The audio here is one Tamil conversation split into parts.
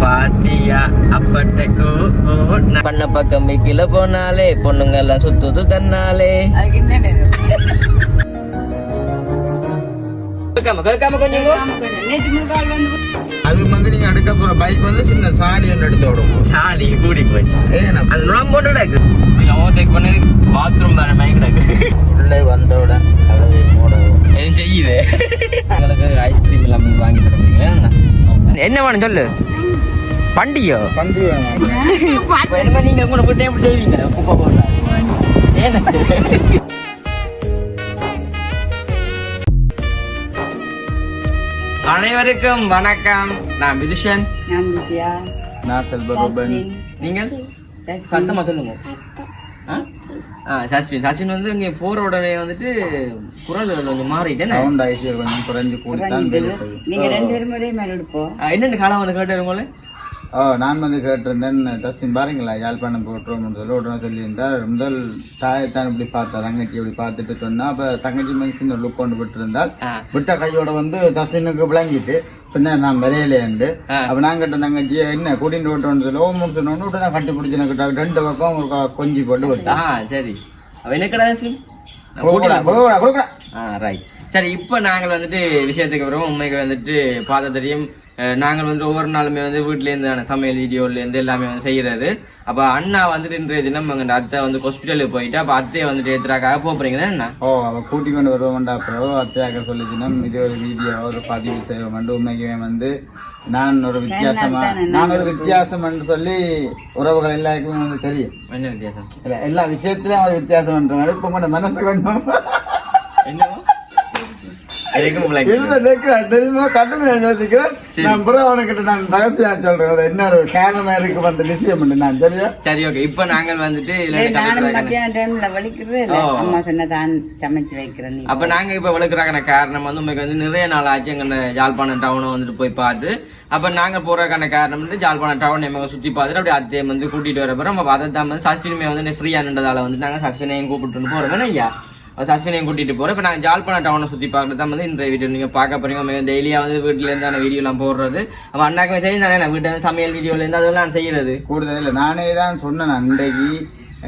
பாத்தியா? அப்பட்டக்கு பண்ண பக்கம் கீழே போனாலே பொண்ணுங்க எல்லாம் சுத்துது தன்னாலே. முழுக்கால் வந்து நீங்க எடுக்க போற பைக் வந்து சின்ன சாடி ஒன்று எடுத்து விடுவோம் சாலி கூடி போச்சு. அது போட்டு கிடக்கு. ஓவர்டேக் பண்ணி பாத்ரூம் வேற பைக் கிடக்கு. உள்ளே வந்தவுடன் கதவை மூடவும் எதுவும் செய்யுது. எங்களுக்கு ஐஸ்கிரீம் எல்லாம் வாங்கி தர முடியுங்களா என்ன வேணும் சொல்லு? பண்டியோ நீங்க உங்களை போட்டு எப்படி செய்வீங்க குப்பை போடுறா ஏன்னா? அனைவருக்கும் வணக்கம். நான் விதுஷன். நான் செல்வரூபன் நீங்கள்? சத்தமா சொல்லுங்க. சஸ்வின் சஸ்வின் வந்து இங்க போற உடனே வந்துட்டு குரல் கொஞ்சம் மாறிட்டேன் சவுண்ட் ஆயிடுச்சு கொஞ்சம் குறைஞ்சு செய்யும் நீங்க ரெண்டு பேரும் ஒரே மாதிரி எடுப்போம். என்னென்ன காலம் வந்து கேட்டாரு உங்களை? ஓ நான் வந்து கேட்டிருந்தேன் தசின் பாருங்களா யாழ்ப்பாணம் போட்டுருவோம்னு சொல்லி உடனே சொல்லியிருந்தார். முதல் தாயத்தான் இப்படி பார்த்தா தங்கச்சி இப்படி பார்த்துட்டு சொன்னா அப்ப தங்கச்சி சின்ன லுக் கொண்டு விட்டுருந்தால். விட்ட கையோட வந்து தசினுக்கு விளங்கிட்டு சொன்னேன் நான் விரையிலேண்டு ஆ. அப்ப நான் கேட்ட தங்கச்சி என்ன கூட்டிட்டு விட்டோம்னு சொல்லி ஓ முடிச்சோன்னு உடனே கட்டி பிடிச்சி எனக்கு ரெண்டு பக்கம் ஒரு கொஞ்சி போட்டு விட்டா. சரி. என்ன ரைட் சரி இப்போ நாங்கள் வந்துட்டு விஷயத்துக்கு வருவோம். உண்மைக்கு வந்துட்டு பார்த்த தெரியும் நாங்கள் வந்து ஒவ்வொரு நாளுமே வந்து வீட்டிலேருந்து சமையல் வீடியோலேருந்து எல்லாமே வந்து செய்கிறது அப்போ அண்ணா வந்துட்டு இன்றைய தினம் எங்கள் அத்தை வந்து ஹாஸ்பிட்டலுக்கு போயிட்டு அப்போ அத்தையை வந்துட்டு எடுத்துறாக்காக போக போறீங்களா என்ன ஓ அவ கூட்டி கொண்டு வருவோம்டா அப்புறம் அத்தையாக்க சொல்லிச்சுன்னா இது ஒரு வீடியோ ஒரு பதிவு செய்வோம் உண்மைக்குமே வந்து நான் ஒரு வித்தியாசமா நான் ஒரு வித்தியாசம் என்று சொல்லி உறவுகள் எல்லாருக்குமே வந்து தெரியும். என்ன வித்தியாசம்? எல்லா விஷயத்திலயும் ஒரு வித்தியாசம் பண்றாங்க இப்ப மனசு கொஞ்சம் என்னவோ? தெரியுமா? கடுமையா யோசிக்கிறேன். நான் புற அவனுக்கிட்ட நான் ரகசியம் சொல்றேன். என்ன ஒரு காரணமா இருக்கு வந்த விஷயம் பண்ணு நான் சரியா? சரி ஓகே இப்போ நாங்கள் வந்துட்டு இதுல ஏய், நானும் கலக்குறாங்க. மத்தியான டைம்ல வலிக்கிறது இல்ல ஓ. அம்மா சொன்ன தான் சமைச்சு வைக்கிறேன் நீ. அப்ப நாங்க இப்ப விளக்குறாக்கான காரணம் வந்து உங்களுக்கு வந்து நிறைய நாள் ஆச்சு. எங்க ஜாழ்ப்பாணம் டவுனை வந்துட்டு போய் பார்த்து. அப்ப நாங்க போறதுக்கான காரணம் வந்து ஜாழ்ப்பாணம் டவுன் எங்க சுத்தி பார்த்துட்டு அப்படியே அத்தையை வந்து கூட்டிட்டு வர போறோம். அப்ப அதை தான் வந்து சஸ்வினுமே வந்து ஃப்ரீயானதால வந்து நாங்க சஸ்வினையும் கூப்பிட்டு போறோம். ஐயா சஸ்வினையும் கூட்டிட்டு போறோம். இப்ப நாங்க ஜாழ்ப்பாணம் டவுனை சுத்தி பார்க்கறது தான் வந்து இன்றைய வீடியோ நீங்க பார்க்க போறீங்க. டெய்லியா வந்து வீட்டுல இருந்தான வீடியோ எல்லாம் போடுறது. அப்ப அண்ணாக்குமே தெரியும் தானே நான் வீட்டு சமையல் வீடியோல இருந்து அதெல்லாம் நான் செய்யறது. கூடுதல் இல்ல நானே தான் சொன்னேன் அன்றைக்கு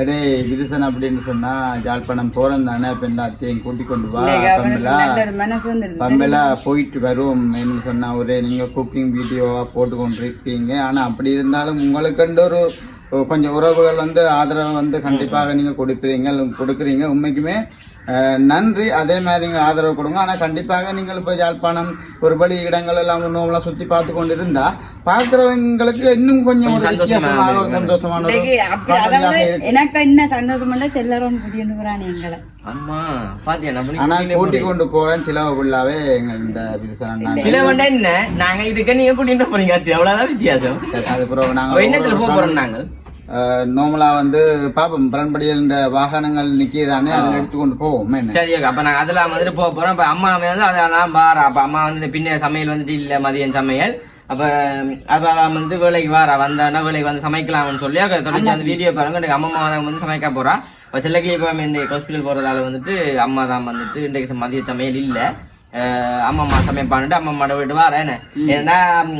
அடே விதுசன் அப்படின்னு சொன்னா ஜாழ்ப்பாணம் போறேன் தானே இந்த அத்தையும் கூட்டி கொண்டு வா பம்பலா பம்பலா போயிட்டு வரும் என்ன சொன்னா ஒரே நீங்க குக்கிங் வீடியோவா போட்டு கொண்டிருப்பீங்க ஆனா அப்படி இருந்தாலும் உங்களுக்கு ஒரு கொஞ்சம் உறவுகள் வந்து ஆதரவு வந்து கண்டிப்பாக நீங்க கொடுப்பீங்க கொடுக்குறீங்க. உண்மைக்குமே நன்றி. அதே மாதிரி நீங்க ஆதரவு கொடுங்க. ஆனா கண்டிப்பாக நீங்கள் இப்போ யாழ்ப்பாணம் ஒரு பலி இடங்கள் எல்லாம் ஒன்றும் சுத்தி பார்த்து கொண்டு இருந்தா பார்க்கிறவங்களுக்கு இன்னும் கொஞ்சம் ஒரு வித்தியாசமான ஒரு சந்தோஷமான எனக்கு என்ன சந்தோஷம் எல்லாரும் போறான் எங்களை. அம்மா பாத்தியா நம்ம ஆனா கூட்டி கொண்டு போறேன். சிலவ எங்க இந்த என்ன? நாங்க இதுக்கு நீங்க கூட்டிட்டு போறீங்க அத்தி? அவ்வளவுதான் வித்தியாசம். அப்ப நாங்க என்னத்துல போறோம் நாங்கள்? நார்மலா வந்து பாப்போம். பரன்படியில் இந்த வாகனங்கள் நிக்கிதானே அதை எடுத்துக்கொண்டு போவோம். சரி அப்ப நாங்க அதெல்லாம் வந்துட்டு போக போறோம். அப்ப அம்மா வந்து அதெல்லாம் பாரா அப்ப அம்மா வந்து பின்ன சமையல் வந்துட்டு இல்ல மதியம் சமையல். அப்ப அப்ப வந்து வேலைக்கு வாரா. வந்தானா வேலைக்கு வந்து சமைக்கலாம்னு சொல்லி தொடர்ச்சி அந்த வீடியோ பாருங்க. எனக்கு அம்மா வந்து சமைக்க போறா. இப்ப சிலக்கு இப்ப இந்த ஹாஸ்பிட்டல் போறதால வந்துட்டு அம்மா தான் வந்துட்டு இன்றைக்கு மதிய சமையல் இல்ல. அஹ் அம்மா அம்மா சமைப்பான்ட்டு அம்மா அம்மா விட்டு வரேன் ஏன்னா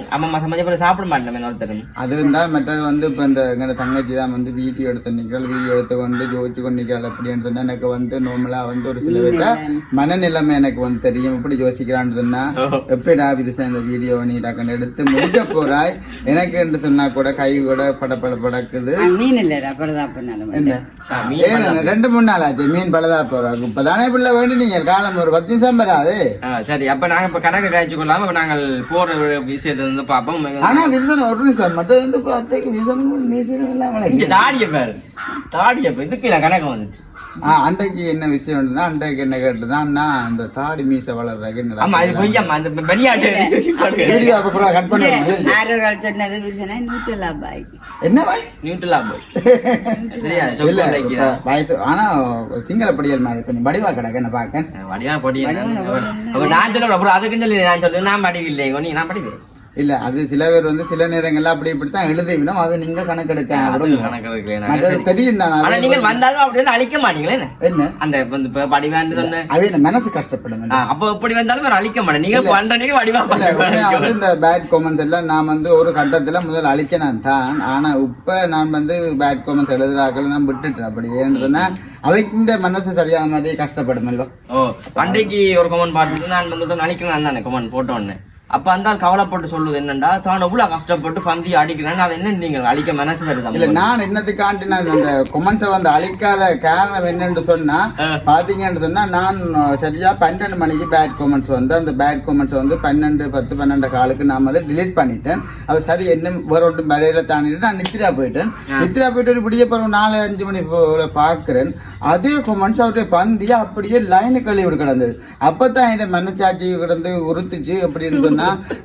அம்மா அம்மா சமைச்ச பிறகு சாப்பிட மாட்டேன் ஒருத்தரும் அது இருந்தால் மற்றது வந்து இப்ப இந்த எங்க தங்கச்சி தான் வந்து வீடியோ எடுத்து நிக்கிறாள். வீடியோ எடுத்து கொண்டு ஜோதிச்சு கொண்டு நிக்கிறாள். அப்படின்னு சொன்னா எனக்கு வந்து நார்மலா வந்து ஒரு சில பேர்ட்ட மனநிலைமை எனக்கு வந்து தெரியும். எப்படி யோசிக்கிறான்னு சொன்னா எப்படா இது இந்த வீடியோ நீ டக்குன்னு எடுத்து முடிக்க போறாய்? எனக்கு என்று சொன்னா கூட கை கூட பட பட படக்குது மீன் ரெண்டு மூணு நாள் ஆச்சு மீன் பலதா போறாங்க இப்பதானே பிள்ளை வேண்டி நீங்க காலம் ஒரு பத்து நிமிஷம் வராது சரி. அப்ப நாங்க இப்ப கணக்கு காய்ச்சி கொள்ளாம நாங்கள் போற ஒரு விஷயத்தை வந்து பாப்போம் ஆனா வில்சன் ஒரு நிமிஷம் மற்ற வந்து பார்த்து வில்சன் மீசன் விளக்கி. தாடிய பாரு. தாடிய. இதுக்கு நான் கணக்கு வந்துச்சு. அன்றைக்கு என்ன விஷயம்னா அன்றைக்கு என்ன கேட்டுதான் அந்த தாடி மீசை வளர்றதுக்கு அப்புறம் கட் ஆரோரால் சொன்னது நூற்றலா பாய் என்ன பாய் நியூட்ரலா போய் வயசு ஆனா சிங்கள படியல் மாதிரி கொஞ்சம் வடிவா கிடக்கு என்ன பாக்க வடிவா பொடி அப்ப நான் சொல்ல அப்புறம் அதுக்குன்னு சொல்லி நான் சொல்றேன் நான் படிவில்லை நீ நான் படிவேன் இல்ல அது சில பேர் வந்து சில நேரங்கள்ல அப்படி இப்படித்தான் எழுதிவிடும் அது நீங்க கணக்கெடுக்க அது கணக்கு எடுக்கலையே நாங்க. மற்றது சரி. தெரியும் தானே அது நீங்கள் வந்தாலும் அப்படி வந்து அழிக்க மாட்டீங்களே என்ன? அந்த இப்ப வடிவான்னு சொன்ன இந்த மனசு கஷ்டப்படும். ஆ, அப்ப எப்படி வந்தாலும் அழிக்க மாட்டேன் நீங்க நீங்க வடிவா. வந்து இந்த பேட் காமெண்ட்ஸ் எல்லாம் நான் வந்து ஒரு கட்டத்துல முதல்ல அழிச்சேன் தான். ஆனா இப்ப நான் வந்து பேட் காமெண்ட்ஸ் எழுதுறாக்கள் நான் விட்டுட்டேன். அப்படி ஏன்னு சொன்னா அவைக்கு மனசு சரியான மாதிரி கஷ்டப்படும் ஓ பண்டைக்கு ஒரு கமெண்ட் பார்த்துட்டு நான் வந்துட்டு அழிக்கிறேன் தானே கமெண்ட் போட்ட உடனே. அப்ப அந்த கவலைப்பட்டு சொல்லுது என்னண்டா? தான் எவ்வளவு கஷ்டப்பட்டு பந்தி அடிக்கிறேன்னு அதை என்ன நீங்க அழிக்க மனசு வருது இல்ல நான் என்னத்துக்காண்டி நான் அந்த கொமெண்ட்ஸை வந்து அழிக்காத காரணம் என்னன்னு சொன்னா பாத்தீங்கன்னு சொன்னா நான் சரியா பன்னெண்டு மணிக்கு பேட் கொமெண்ட்ஸ் வந்து அந்த பேட் கொமெண்ட்ஸ் வந்து பன்னெண்டு பத்து பன்னெண்டு காலுக்கு நான் வந்து delete பண்ணிட்டேன். அவ சரி என்ன வேற ஒன்றும் வரையில தாண்டிட்டு நான் நித்ரா போயிட்டேன். நித்ரா போயிட்டு விடிய பிறகு நாலு அஞ்சு மணி போல பார்க்கிறேன். அதே கொமெண்ட்ஸ் அவருடைய பந்தியா அப்படியே லைனு கழிவு கிடந்தது. அப்பதான் என் மனச்சாட்சி கிடந்து உறுத்துச்சு அப்படின்னு சொன்னா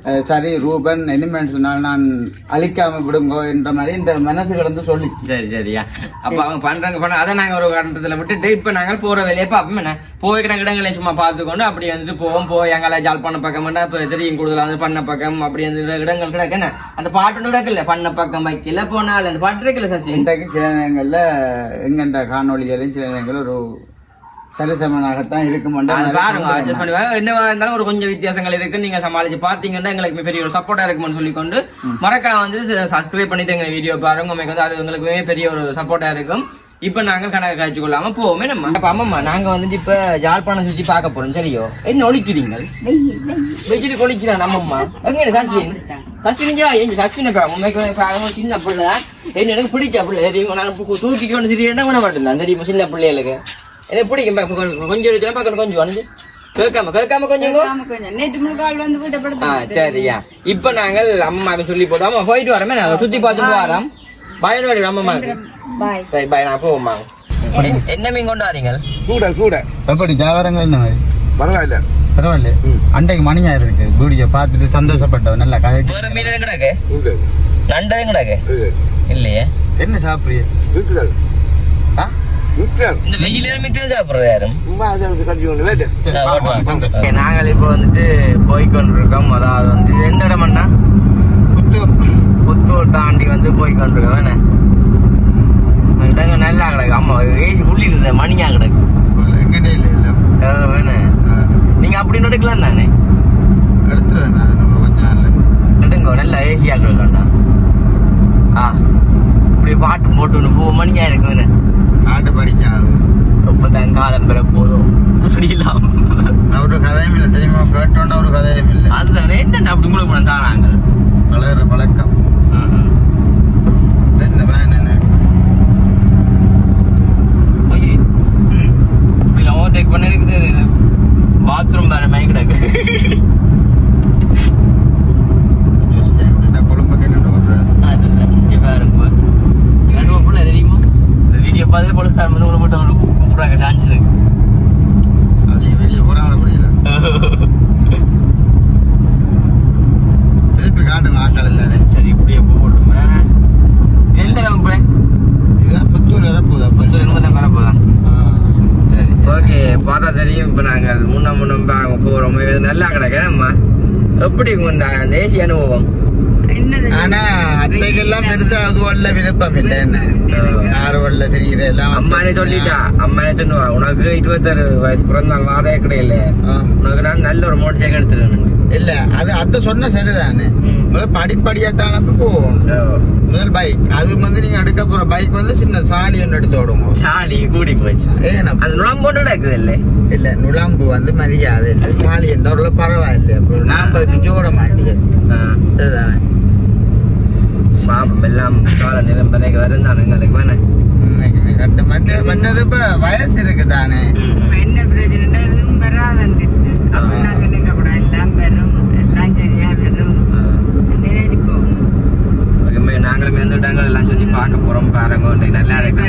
அஹ், சரி ரூபன் இனிமேல் சொன்னால் நான் அழிக்காம விடுங்கோ என்ற மாதிரி இந்த மனசு கிடந்து சொல்லிச்சு. சரி சரியா அப்ப அவங்க பண்றாங்க பண்ண அதை நாங்க ஒரு கட்டத்துல விட்டுட்டு இப்ப நாங்க போற வேலையை பார்ப்போம் என்ன? போய்க்கிற இடங்களை சும்மா பார்த்துக்கொண்டு அப்படி வந்துட்டு போவோம் போய் எங்களை ஜால் பண்ண பக்கம் இப்ப தெரியும் கூடுதலா வந்து பண்ண பக்கம் அப்படி அந்த இடங்கள் கிடக்கு என்ன? அந்த பாட்டு கிடக்குல்ல பண்ண பக்கம் வைக்கல போனால அந்த பாட்டு இருக்குல்ல சசி. இன்றைக்கு சில நேரங்கள்ல எங்கெண்ட காணொளிகளையும் சில நேரங்கள் ஒரு சரிசமனாகத்தான் இருக்கும் பாருங்க அட்ஜஸ்ட் பண்ணி. என்னவா இருந்தாலும் ஒரு கொஞ்சம் வித்தியாசங்கள் இருக்கு நீங்க சமாளிச்சு பாத்தீங்கன்னா எங்களுக்கு பெரிய ஒரு சப்போர்ட்டா இருக்கும்னு சொல்லிக்கொண்டு மறக்காம வந்து சப்ஸ்கிரைப் பண்ணிட்டு எங்க வீடியோ பாருங்க. உங்களுக்கு வந்து அது உங்களுக்கு பெரிய ஒரு சப்போர்ட்டா இருக்கும். இப்ப நாங்க கணக்கு காய்ச்சி கொள்ளாம போவோமே நம்ம. அப்ப அம்மம்மா நாங்க வந்துட்டு இப்ப யாழ்ப்பாணம் சுத்தி பார்க்க போறோம். சரியோ? என்ன ஒழிக்கிறீங்க? வெயிட்டு கொளிக்கிறான் நம்மம்மா எங்க சஸ்வின்? சஸ்வின் எங்க சஸ்வின் உண்மைக்கு சின்ன பிள்ளை. என்ன எனக்கு பிடிச்ச பிள்ளை. தெரியுமா நான் பு- தூக்கி கொண்டு திரியேன்னா விட மாட்டேன் தெரியுமா சின்ன பிள்ளைகளுக்கு? எனக்கு பிடிக்கும் கொஞ்சம் பார்க்கணும் கொஞ்சம் வந்து கேட்காம கேட்காம கொஞ்சம் இங்கோ. ஆமா, கொஞ்சம் நேற்று முழுக்கால் வந்து வீட்டை ஆ சரியா இப்ப நாங்கள் அம்மாக்கு சொல்லி போட்டோம் அம்மா போயிட்டு வரோமே நாங்க சுத்தி பார்த்துட்டு வரோம் பயனோட அம்மாக்கு பாய் சரி பாய் நான் போவோம்மா என்ன மீன் கொண்டு வரீங்க சூட சூட எப்படி ஜாவரங்கள் இந்த மாதிரி பரவாயில்ல பரவாயில்ல அன்றைக்கு மணியா இருக்கு வீடியோ பார்த்துட்டு சந்தோஷப்பட்டவன் நல்லா கதை வேற மீன் கிடக்கு நண்டதும் கிடக்கு இல்லையே என்ன சாப்பிடுறீங்க இந்த வெயில மிச்சம் சாப்பிடுறது யாரும் நாங்கள் இப்போ வந்துட்டு போய்கொண்டிருக்கோம் அதாவது வந்து எந்த இடம்னா புத்தூர். புத்தூர் தாண்டி வந்து போய்கொண்டிருக்கோம் என்ன? இடங்க நல்லா கிடக்கு. ஆமா ஏசி உள்ளி இருந்த மணியா கிடக்கு. நீங்க அப்படி நடுக்கலாம் தானே? எடுத்துருவேன் கொஞ்சம் நடுங்க நல்லா ஏசியா கிடக்கண்டா ஆ இப்படி பாட்டு போட்டு போ மணியா இருக்கு வேணே ஆட்டு படிக்காது. இப்பதான் காலம் பெற போதும். அப்படி இல்லாம அவரு கதையும் இல்லை தெரியுமா? கேட்டோன்னா ஒரு கதையும் இல்லை. அதுதானே என்ன அப்படி உங்களுக்கு பண்ண தானாங்க? பழகுற பழக்கம். இந்த வேன் என்ன overtake பண்ண இருக்குது பாத்ரூம் வேற மாதிரி கிடக்கு யோசிச்சேன் எப்படின்னா கொழும்புக்கு என்ன ஓடுறேன் அதுதான் இங்க பாருங்க நடுவ புள்ள தெரியுமா வீடியோ பார்த்து போலீஸ்காரன் வந்து உங்களை அவரு கூப்பிடுறாங்க. சான்ஸ் இருக்கு. அப்படியே வெளியே போறாங்க அப்படியே திருப்பி காட்டுங்க ஆட்கள் எல்லாரும் சரி இப்படியே போட்டுமே எந்த இடம் இப்போ இதுதான் புத்தூர் கொஞ்சம் ரெண்டு மணி நேரம் போதான் ஆ. சரி ஓகே பார்த்தா தெரியும். இப்போ நாங்கள் முன்ன முன்ன போகிறோம் இது நல்லா கிடக்கேம்மா எப்படி உங்க அந்த ஏசி அனுபவம்? ஆனா அத்தைக்கெல்லாம் பெருசா அதுவல்ல விருப்பம் இல்லை என்ன? ஆறுவல்ல தெரியுது எல்லாம் அம்மானே சொல்லிட்டா அம்மானே சொன்னுவா உனக்கு இருபத்தாறு வயசு பிறந்தால் வாரே கிடையாது ஆ. உனக்கு நான் நல்ல ஒரு மோட்டர் சைக்கிள் எடுத்துருவேன். இல்ல அது அத்தை சொன்ன சரிதானே? முதல் படிப்படியா தானே போகும் முதல் பைக் அது வந்து நீங்க எடுக்க போற பைக் வந்து சின்ன சாணி ஒன்று எடுத்து ஓடுங்க. சாலி கூடி போச்சு. அது நுழம்போட்டு இருக்குது இல்லை இல்ல நுழம்பு வந்து மரியாதை இல்லை. சாணி எந்த ஒரு பரவாயில்ல. ஒரு நாற்பது மிஞ்சி ஓட மாட்டீங்க சரிதானே? எல்லாம் கால நேரம் பிறகு வருந்தான் எங்களுக்கு வேணே. மற்றது இப்ப வயசு இருக்கு தானே என்ன பிரச்சனை? எதுவும் வராதுன்னு அப்படின்னா நினைக்க கூட எல்லாம் வரும். எல்லாம் சரியா வரும். நினைச்சுக்கோ ஓகே நாங்களும் வந்துட்டாங்க எல்லாம் சொல்லி பார்க்க போறோம். பாருங்க நல்லா இருக்கு.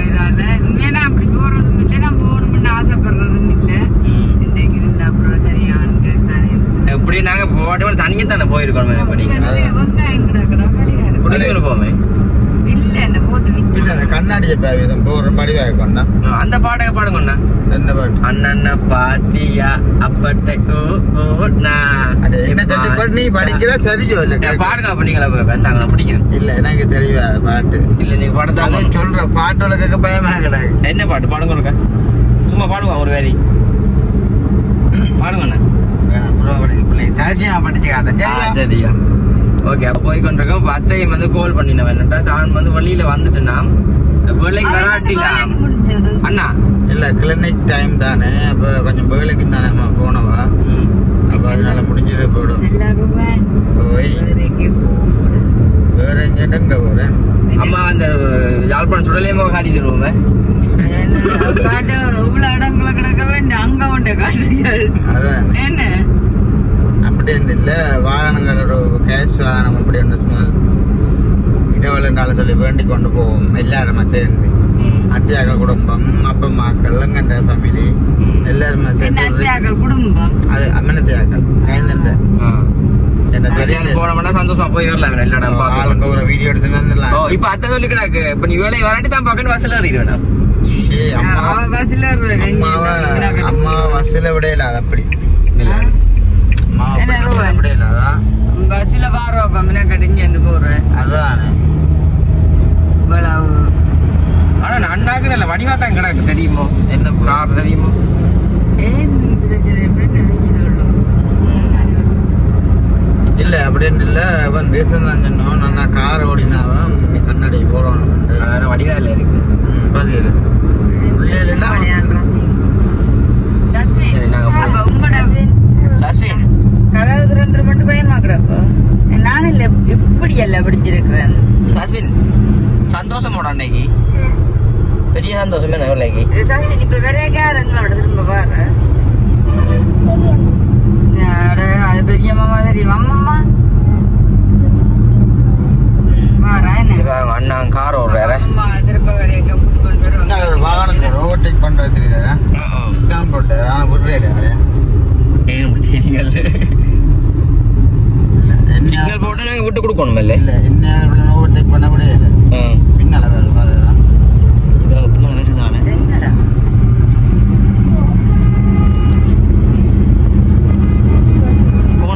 இதால. உண்மையா அப்படி போறதும் இல்லை. நான் போகணும்னு ஆசைப்படுறதும் இல்லை. இன்றைக்கு இருந்தா அப்புறம் சரியான்னு தானே. எப்படி நாங்க போட்டோம் தனியே தானே போயிருக்கோம் இப்ப நீங்க? போமே. இல்ல என்ன போட்டு இல்ல அந்த கண்ணாடி பேவிதம் போற அந்த பாட்டை பாடுங்க அண்ணா என்ன பாட்டு? அண்ணன பாத்தியா அப்பட்ட ஓ ஓ நான் அது என்ன சட்டி பாட்டு நீ படிக்கிற சரி சொல்ல ஏ, பாடுங்க அப்ப நீங்களா வந்தாங்க நான் பிடிக்கிறேன் இல்ல எனக்கு தெரியவா பாட்டு. இல்ல நீங்க அதான் சொல்ற பாட்டு உலக பயமா கிடையாது என்ன பாட்டு? பாடுங்க ஒருக்கா சும்மா பாடுங்க ஒரு வேரி. பாடுங்க அண்ணா. வேணாம் bro, படிக்க பிள்ளை தாசியா படிச்சு சரியா சரியா. ஓகே அப்போ போய் கொண்டிருக்கோம் அத்தையும் வந்து கால் பண்ணினவன். என்னட்டா தான் வந்து வழியில வந்துட்டுனா? வேலைக்கு வராட்டிலாம் அண்ணா? இல்ல கிளினிக் டைம் தானே. அப்ப கொஞ்சம் வேலைக்கு தானே அம்மா போனவா. அப்ப அதனால முடிஞ்சது போயிடும் போய் வேற எங்க போறேன். அம்மா அந்த யாழ்ப்பாணம் சுடலையமோ காட்டிட்டு வருவோமே. காட்டு இவ்வளவு இடங்களை கிடக்க வேண்டிய அங்க உண்டு அதான். என்ன? அப்படின்னு இல்ல. வாகனங்கள் ஒரு கேஷ் வாகனம் அப்படின்னு சும்மா இடவெளினால சொல்லி வேண்டி கொண்டு போவோம் எல்லாருமே சேர்ந்து அத்தியாக குடும்பம் அப்பா மாக்கள் எங்கன்ற ஃபேமிலி எல்லாருமே சேர்ந்து குடும்பம் அது அம்மனத்தியாக்கள் போனோம்னா சந்தோஷமா போய் வரலாம் எல்லா இடம் பார்த்து ஆளுக்கு ஒரு வீடியோ எடுத்துட்டு ஓ வந்துடலாம் இப்ப அத்தை சொல்லி கிடாக்கு இப்ப நீ வேலைக்கு வராட்டி தான் பக்கம் வசல அறிவேனா அம்மா வசல விடையில அது அப்படி பஸ்ல கடிங்க போறேன் அதான் இவ்வளவு. ஆனா நான் அண்ணாக்கு நல்ல வடிவா தான் கிடக்கு தெரியுமோ? என்ன? கார் தெரியுமோ? இல்ல அப்படின்னு இல்ல. அவன் பேசுதான் சொன்னோம் நான் கார் ஓடினாவன் கண்ணாடி போடணும் வேற வடிவா இல்ல இருக்கு பதில் உள்ளே இல்ல சரி, நாங்க போறோம். உங்களோட சஸ்வின் கதவு திறந்து மட்டும் பயமா கிடக்கும் நான் இல்ல இப்படி எல்லாம் பிடிச்சிருக்கிறேன் சஸ்வின் சந்தோஷமோட அன்னைக்கு. பெரிய சந்தோஷம் சாசி இப்ப வேற யாருங்களோட திரும்ப பாரு. அட, அது பெரிய மாமா தெரியும் என்ன? அண்ணா கார் ஓடுறாரு. அம்மா திரும்ப வரைய கூட்டி கொண்டு வருவாங்க வாகனம் ஓவர்டேக் பண்றது தெரியல. தான் போட்டு விடுறேன் ஏன்? சிக்னல் விட்டு கொடுக்கணும் இல்ல? என்ன ஓவர்டேக் பண்ண இல்ல. பின்னால வேற வேற வருதானே என்னடா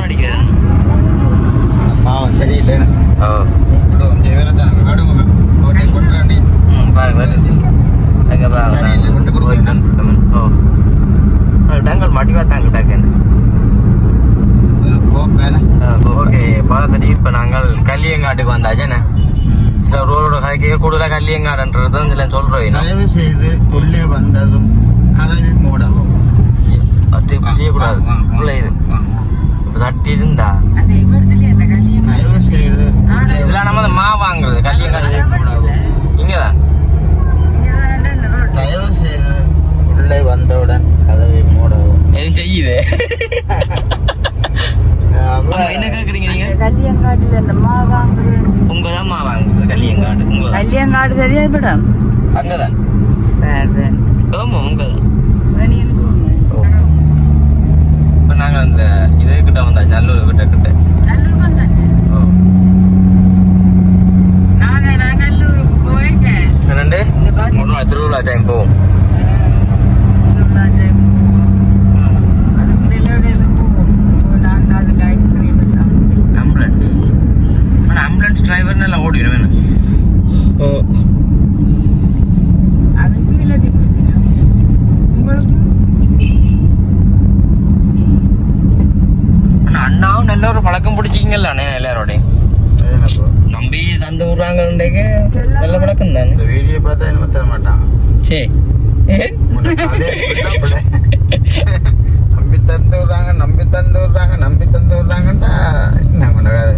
அடிக்கிறேன் பாவம் சரியில்லை ஓ கொஞ்சம் வேற தான் வேடுங்க ஓவர்டேக் பண்றாண்டி ம், பாருங்க பாருங்க ஓ மாட்டிவா தாங்க ஓகே பார்த்தடி இப்போ நாங்கள் கல்லியங்காட்டுக்கு சில ரோடோட கதைக்கு கூடுதலாக கல்லியங்காடுன்றது தான் இதில் சொல்கிறோம் தயவு செய்து உள்ளே வந்ததும் கதவை மூடவும் அது செய்யக்கூடாது. உள்ள இது. இப்போ தட்டி இருந்தா அந்த இவரத்துலயே அந்த கல்யாணம் தயவு செய்து உள்ளே இதெல்லாம் நம்ம அந்த மா வாங்குறது கல்லியங்காடு கதவை மூடவும் இங்கே தான் இங்கதான் இந்த ரோடு தயவு செய்து உள்ளே வந்தவுடன் கதவை மூடவும் எதுவும் செய்யுது அப்ப என்ன கேட்குறீங்க அந்த நீங்கள் கல்யாங்காட்டுல அந்த மா வாங்குறேன் உங்கள் தான் மா வாங்குறது கல்லியங்காடு உங்கள் தான் கல்யாங்காடு சரியா விடம் அங்கே தான் வேற ஆமாம் உங்கள் தான் வேணியன் இப்போ நாங்கள் அந்த இது கிட்ட வந்தாச்சு நல்லூர் கிட்ட கிட்ட நல்லூர் வந்தாச்சு மூணு நாள் திருவிழா டைம் போவோம். ஆம்புலன்ஸ் ஆனால் ஆம்புலன்ஸ் டிரைவர் நல்லா ஓடிடும் வேணும் அவன் கீழே தீ குடிக்கணும். உங்களுக்கு ஆனால் அண்ணாவும் நல்ல ஒரு பழக்கம் பிடிச்சிங்கல்ல அண்ணே எல்லாரோடையும் என்ன bro? நம்பி விடுறாங்கன்றக்கு நல்ல பழக்கம் தானே இந்த வீடியோ பார்த்தா என்ன தர மாட்டாங்க சே ஏன் உன்னை அதே சொல்ல நம்பி தந்து விடுறாங்க நம்பி தந்து விடுறாங்க நம்பி தந்து விடுறாங்கண்டா என்ன கொண்ட கதை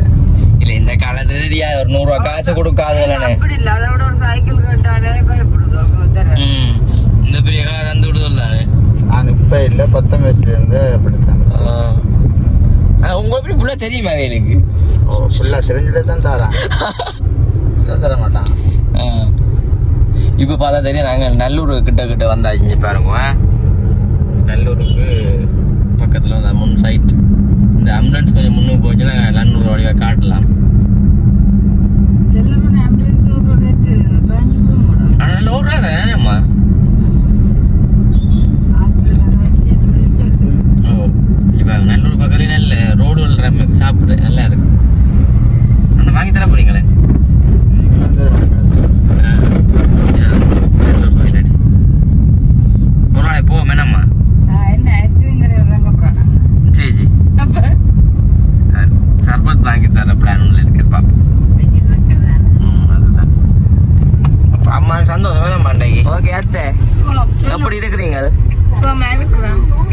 இல்ல இந்த காலத்துல தெரியாது ஒரு நூறு காசு கொடுக்காதுல்லண்ணே அப்படி இல்ல அதை விட ஒரு சைக்கிள் கேட்டாலே பயப்படுது இந்த பெரிய காசு தந்து விடுதல் நான் இப்ப இல்ல பத்தொன்பது வயசுல இருந்து அப்படித்தான் உங்களுக்கு எப்படி ஃபுல்லா தெரியுமா வேலுக்கு ஓ ஃபுல்லா தெரிஞ்சுட்டே தான் தரான் தர மாட்டான் இப்போ பார்த்தா தெரியும் நாங்கள் நல்லூர் கிட்ட கிட்ட வந்தா வந்தாச்சு பாருங்க. நல்லூருக்கு பக்கத்தில் வந்து முன் சைட் இந்த ஆம்புலன்ஸ் கொஞ்சம் முன்னுக்கு போச்சுன்னா நல்லூர் வழியாக காட்டலாம். ஆனால் ஒரு தானேம்மா நல்லூர் பக்கத்துலேயே நல்ல ரோடு சாப்பிடு நல்லா இருக்கு. அந்த வாங்கி தர போறீங்களே?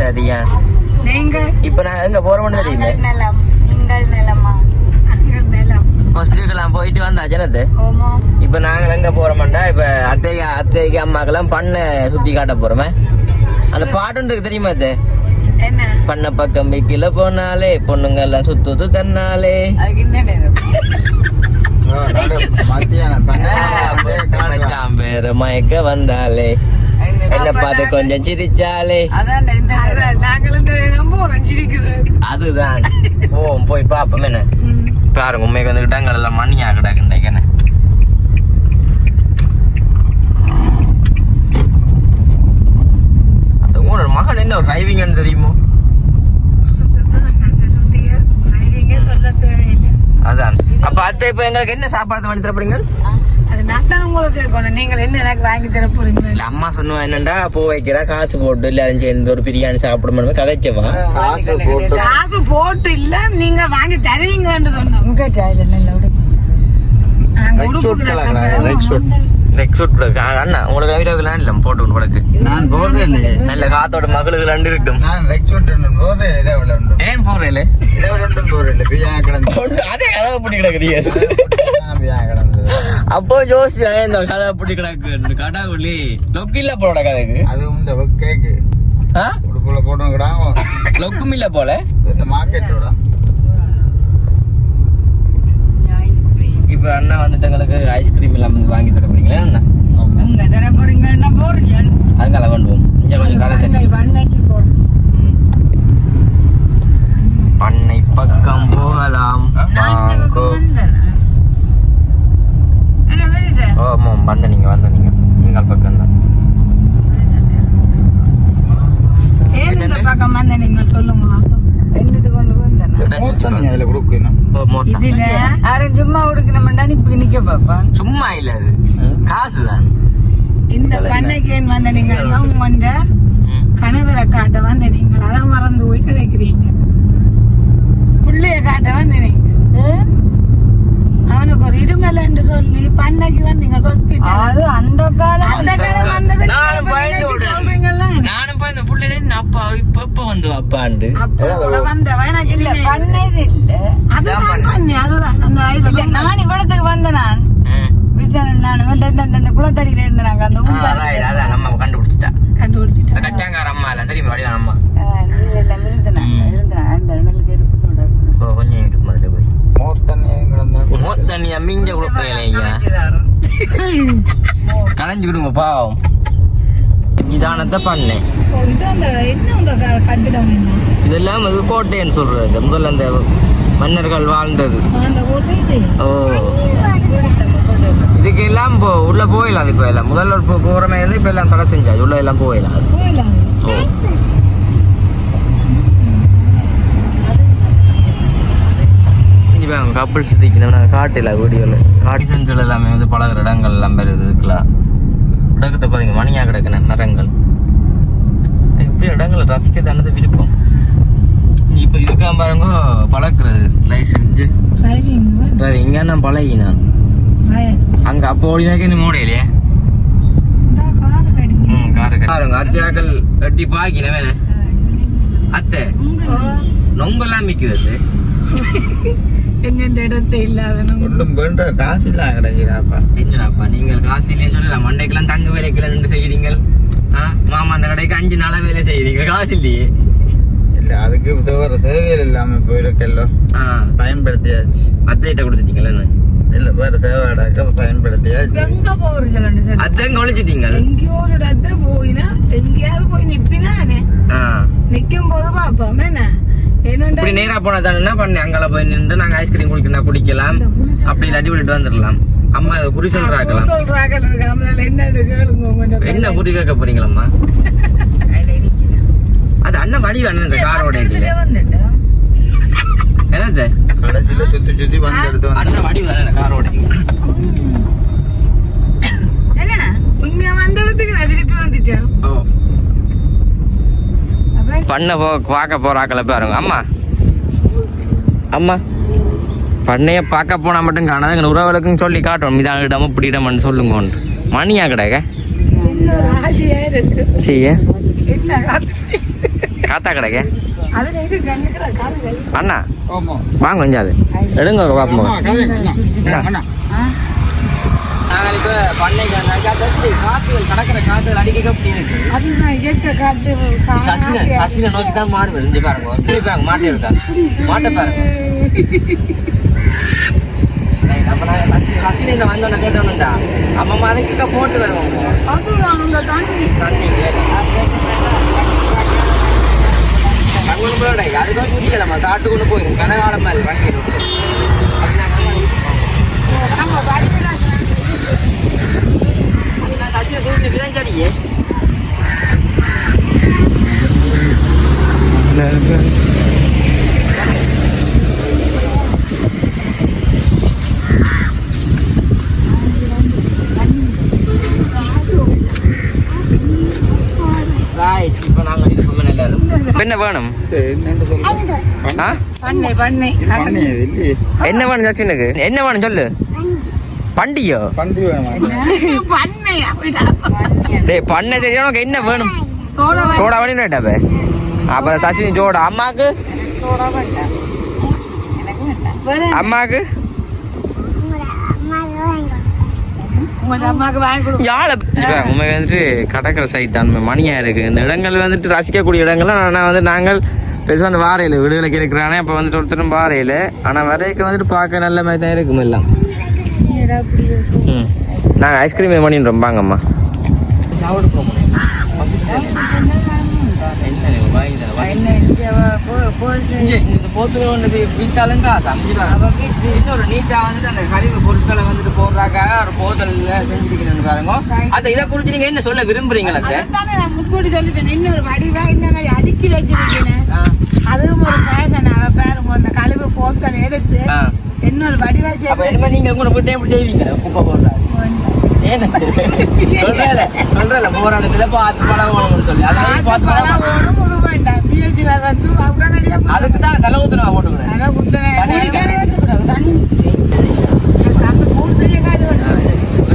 சரியா? நீங்க இப்ப நான் எங்க போறோம்னு தெரியுமே நிலம். நீங்கள் நிலமா? ஹாஸ்பிட்டலுக்கெல்லாம் போயிட்டு வந்தா ஜனத்து ஓமோ இப்ப நாங்க எங்க போறோம்டா இப்ப அத்தைக்கு அத்தைக்கு அம்மாக்கெல்லாம் பண்ண சுத்தி காட்ட போறோமே. அந்த பாட்டு இருக்கு தெரியுமா அது? என்ன? பண்ண பக்கம் வைக்கல போனாலே பொண்ணுங்க எல்லாம் சுத்துது தன்னாலே. மத்தியானம் பேரு மயக்க வந்தாலே. என்ன பார்த்து கொஞ்சம் சிரிச்சாலே. அதுதான். போவோம் போய் பாப்போம் என்ன? பாருங்க உண்மைக்கு வந்து இடங்கள் எல்லாம் அந்த உங்களோட மகன் என்ன டிரைவிங்னு தெரியுமோ? அதான் அப்ப அத்தை இப்ப எங்களுக்கு என்ன சாப்பாடு பண்ணி தரப்படுங்க அது உங்களுக்கு நீங்கள் என்ன எனக்கு வாங்கி தர போறீங்க? இல்ல அம்மா சொன்ன என்னண்டா பூ வைக்கிறா காசு போட்டு எல்லாரும் சேர்ந்து ஒரு பிரியாணி சாப்பிடணும் கதைச்சவா? காசு போட்டு. காசு போட்டு இல்ல நீங்க வாங்கி தருவீங்கன்னு சொன்னோம். உங்க டைல நல்ல அண்ணா உங்களுக்கு வீடியோக்கெல்லாம் இல்ல போட்டு படக்கு நான் போடுறேன் இல்லையே. நல்ல காத்தோட மகளுக்கு ரெண்டு இருக்கும். நான் ரெக் ஷூட் போடுறேன் இதை ஏன் போறேன் இதை விட உண்டு போடுறேன் இல்லை அதே கதை பிடி கிடக்குறீங்க நான் பிரியா கிடந்து அப்போ ஜோசியா இந்த கதை பிடி கிடக்கு? கடவுளி லொக்கு இல்ல போல கதைக்கு அதுவும் இந்த கேக்கு? உடுப்புல போட்டோம் கிடாம லொக்கும் இல்ல போல. இந்த மார்க்கெட்டோட இப்ப அண்ணா வந்துட்டு எங்களுக்கு ஐஸ்கிரீம் எல்லாம் வந்து வாங்கி தர போறீங்களா அண்ணா உங்க தர போறீங்கன்னா போறீங்க? அதுக்கால வேண்டுவோம் இங்க கொஞ்சம் கடை போறோம். பண்ணை பக்கம் போகலாம். வாங்கோ. ஓ ஆமா வந்த நீங்க வந்த நீங்க. நீங்கள் பக்கம் தான். பக்கம் வந்த நீங்கள் சொல்லுங்க என்னது கொண்டு வந்தேன் சும்மா இப்ப நிக்க பாப்பா. சும்மா இல்ல அது. காசு தான் இந்த பண்ணைக்கு ஏன் வந்த நீங்கள் உங்க கணவரை காட்ட வந்த நீங்கள். அதான் மறந்து போய் கதைக்கிறீங்க. புள்ளைய காட்ட வந்த நீங்க. அவனுக்கு ஒரு இருமல் என்று சொல்லி பண்ணைக்கு வந்தீங்க ஹாஸ்பிட்டல் அந்த காலம் அந்த காலம் வந்தது நானும் பயந்து. சொல்றீங்களா நானும் போய் இந்த புள்ளை அப்பா இப்ப இப்ப வந்து அப்பாண்டு அப்ப கூட வந்தவன் எனக்கு இல்ல பண்ணது இல்ல அதுதான் பண்ணி அதுதான் அந்த இல்ல நான் இவ்வளத்துக்கு வந்த நான் நான் வந்து அந்த அந்த குளத்தடியில இருந்தாங்க அந்த அதான் நம்ம கண்டுபிடிச்சிட்டா இந்த கண்டுபிடிச்சிட்டேன் கச்சாங்கார அம்மா இல்ல தெரியுமா அந்த கொஞ்சம் இருக்கு முதல்ல போய் மோர் தண்ணி கிடந்தா மூத்தண்ணி மிஞ்ச கொடுக்கலைங்க களைஞ்சு விடுங்க பாவம் இதானத்தை பண்ணேன் இது இதெல்லாம் அது கோட்டைன்னு சொல்றது முதல்ல அந்த மன்னர்கள் வாழ்ந்தது ஓ இதுக்கு எல்லாம் போ உள்ள போயிடலாம் இப்ப எல்லாம் முதல்ல ஒரு போ- போற மாதிரி இருந்து இப்ப எல்லாம் தடை செஞ்சாச்சு உள்ள எல்லாம். போயிடலாம் ஓ இப்போ கப்பிள்ஸ் திக்கணும்னா காட்டில வீடியோவில் காட்டி சென்சில் எல்லாமே வந்து பழகுற இடங்கள் எல்லாம் பெறுது இதுக்கெல்லாம் இடக்கத்தை பாருங்க மணியாக கிடக்குன மரங்கள். இப்படி இடங்களை ரசிக்க தானது விருப்பம்? இப்போ இதுக்காக பாருங்க பழக்கிறது லைசன்ஸ் இங்கே நான் பழகினான்? அங்கே அப்போ ஓடினாக்கே நீ மூடையிலையே? கார் கடிங்க. ம் காரு பாருங்க அத்தியாக்கள் கட்டி பாக்கினவே அத்தை. நொங்கெல்லாம் மிக்குது அத்தை எங்க இடத்தை இல்லாத ஒன்றும் வேண்ட காசு இல்லாம கிடைக்கிறாப்பா என்னடாப்பா நீங்கள் காசு இல்லைன்னு சொல்லலாம் மண்டைக்கெல்லாம் தங்க வேலைக்கெல்லாம் நின்று செய்கிறீங்க மாமா அந்த கடைக்கு அஞ்சு நாளா வேலை செய்கிறீங்க காசு இல்லையே இல்ல அதுக்கு தவிர தேவையில் இல்லாம போயிருக்கல்லோ. பயன்படுத்தியாச்சு. அத்தைகிட்ட கொடுத்துட்டீங்களா இல்ல வேற தேவைடாக்க பயன்படுத்தியாச்சு. எங்க போறீங்களா அத்தை கவனிச்சிட்டீங்க எங்கேயோ ஒரு இடத்த போயினா எங்கேயாவது போய் நிக்கும் போது பாப்போம் என்ன? இப்படி நேரா போனா தானே என்ன பண்ணி? அங்கால போய் நின்று நாங்க ஐஸ்கிரீம் குடிக்கணும் குடிக்கலாம். அப்படி இல்லாட்டி விட்டுட்டு வந்துடலாம். அம்மா அதை குறி சொல்றாக்கலாம் என்ன கேளுங்க கொஞ்சம் என்ன குறி கேட்க போறீங்களம்மா? அது அண்ணன் வடி அண்ணன் இந்த காரோட என்னது? கடைசியில சுத்தி சுத்தி வந்து வந்து. அண்ணன் வடி தானே காரோட என்ன? உண்மையா வந்த இடத்துக்கு நான் திருப்பி வந்துட்டேன். ஓ. பண்ண போ பார்க்க போறாக்கல பாருங்க. அம்மா. அம்மா. பண்ணைய பார்க்க போனா மட்டும் காணாது எங்க உறவுகளுக்கும் சொல்லி காட்டணும் இதான் இடம் இப்படி இடம்னு சொல்லுங்க மணியா கிடக்க செய்ய? காத்தா கிடைக்க அண்ணா வாங்க கொஞ்சாது எடுங்க பாப்போம் ஆமா, கதை, இந்தா, அண்ணா. நாங்கள் இப்போ பண்ணைக்கு வந்தாச்சு அது எப்படி காத்துகள் கடக்கிற காத்துகள் அடிக்க அப்படி இருக்கு. அதுதான் இயற்கை காத்து சஸ்மினை சஸ்மினை நோக்கி தான் மாடு இங்க பாருங்க இப்படி பாருங்க மாட்டே இருக்கா? மாட்டை பாருங்க. Right, அப்ப நாங்க சஸ்மினை- வந்தோடனே கேட்டோம்டா அம்மா அதுக்கு போட்டு வருவோம். அதுதான் அந்த தண்ணி. தண்ணிக்கு தங்கணும் போட அதுக்காக குடிக்கலாமா காட்டுக்குள்ள போயிடும் கனகாலம் மாதிரி வண்டி வேணும். ஆ? பண்ணை பண்ணை. இது பண்ணி இது இல்லையே. என்ன வேணும் சச்சினுக்கு? என்ன வேணும் சொல்லு? பண்டியோ? பண்டி வேணுமா? டேய் பண்ண தெரியும் உனக்கு என்ன வேணும்? சோடா வேணும் கேட்டாப்ப அப்புறம் சச்சினி சோடா. அம்மாக்கு? அம்மாக்கு? உங்க அம்மாவுக்கு வாங்கி கொடுங்க யாழ உண்மை வந்துட்டு கடற்கரை சைட் தான். மணியா இருக்கு. இந்த இடங்கள் வந்துட்டு ரசிக்கக்கூடிய இடங்கள்லாம் ஆனால் வந்து நாங்கள் பெருசாக அந்த வாரையில் வீடுகளுக்கு இருக்கிறானே. அப்போ வந்துட்டு ஒருத்தரும் வாரையில் ஆனால் வரைக்கும் வந்துட்டு பார்க்க நல்ல மாதிரி தான் இருக்கும் எல்லாம். ம். நாங்கள் ஐஸ்கிரீம் குறிச்சு நீங்க என்ன சொல்ல விரும்புறீங்களா முன்கூட்டி சொல்லிட்டேன் இன்னொரு வடிவா இந்த மாதிரி அடுக்கி வச்சிருக்கேன் அதுவும் ஒரு ஃபேஷன் அவ பாருங்க அந்த கழுவு போத்தல் எடுத்து. இன்னொரு வடிவா இனிமே நீங்க போயிட்டு எப்படி செய்வீங்க குப்பை போடுறாரு சொல்றேன் இடத்துல பார்த்து பழகணும்னு சொல்லி. அதான் பார்த்து பழகணும் பழம் முக வேண்டாம் பிஹெச்ல வந்து உடனடியா அதுக்கு தான் தலை ஊத்துனா போட்டுக்கிறேன் தண்ணி வேணும்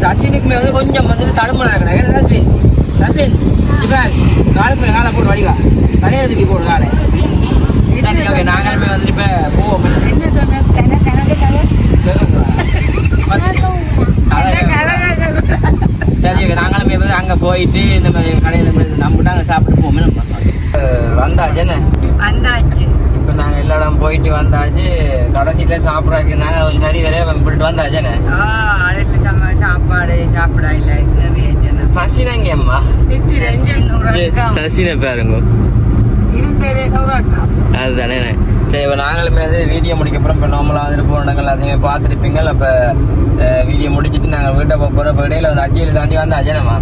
அஸ்வினுக்குமே வந்து கொஞ்சம் வந்துட்டு தடுமனா கிடையாது அஸ்வின் அஸ்வின் இப்ப காலுக்கு மேல காலை போட்டு வடிவா. தூக்கி போடு காலை. சரி ஓகே நாங்களுமே வந்துட்டு இப்ப போவோம் என்ன சொன்ன கன கனக்கு கதை சரி ஓகே நாங்களுமே வந்து அங்க போயிட்டு இந்த மாதிரி கடையில நம்பிட்டு அங்க சாப்பிட்டு போவோம் வந்தாச்சு என்ன? வந்தாச்சு. இப்போ நாங்கள் எல்லா இடம் போயிட்டு வந்தாச்சு. கடைசியில் சாப்பிட்றதுக்கு நாங்கள் சரி வேற போயிட்டு வந்தாச்சு என்ன? அதில் சம சாப்பாடு சாப்பிட இல்லை சஸ்வினா இங்கே அம்மா? சஸ்வினை பாருங்க அதுதானே சரி இப்போ நாங்களுமே வந்து வீடியோ முடிக்க அப்புறம் இப்போ நார்மலாக வந்துட்டு போன இடங்கள் எல்லாத்தையுமே பார்த்துருப்பீங்க. அப்போ வீடியோ முடிச்சிட்டு நாங்கள் வீட்டை போக போகிற இப்போ இடையில வந்து அச்சியில் தாண்டி வந்து அஜனமா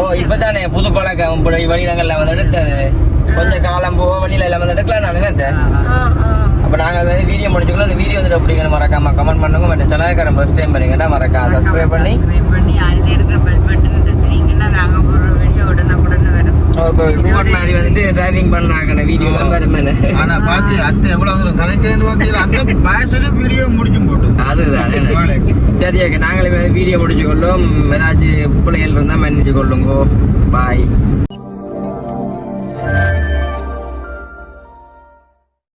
ஓ இப்போ தானே புது பழக்கம். இப்படி வழியிடங்கள்ல வந்து எடுத்தது. கொஞ்சம் காலம் போக வழியில எல்லாம் வந்து எடுக்கலாம் நான் நினைத்தேன். அப்போ நாங்கள் வந்து வீடியோ முடிச்சுக்கலாம். அந்த வீடியோ வந்துட்டு அப்படிங்கிற மறக்காம கமெண்ட் பண்ணுங்க. மற்ற சேனல்காரன் ஃபர்ஸ்ட் டைம் பண்ணீங்கன்னா மறக்காம சப்ஸ்கிரைப் பண்ணி பண்ணி அதுல இருக்க பெல் பட்டன் போடுற வீடியோ வரும். மாதிரி வந்துட்டு டிரைவிங் பண்ணாங்க வீடியோ எல்லாம் வருமே ஆனா பாத்து அத்தை எவ்வளவு தூரம் கதைக்கிறேன்னு பாத்தீங்களா அந்த பயசுல வீடியோ முடிச்சும் போட்டு. அதுதான் சரி ஓகே நாங்களே வீடியோ முடிச்சு கொள்ளும் ஏதாச்சும் பிள்ளைகள் இருந்தால் மன்னிச்சு கொள்ளுங்கோ. பாய்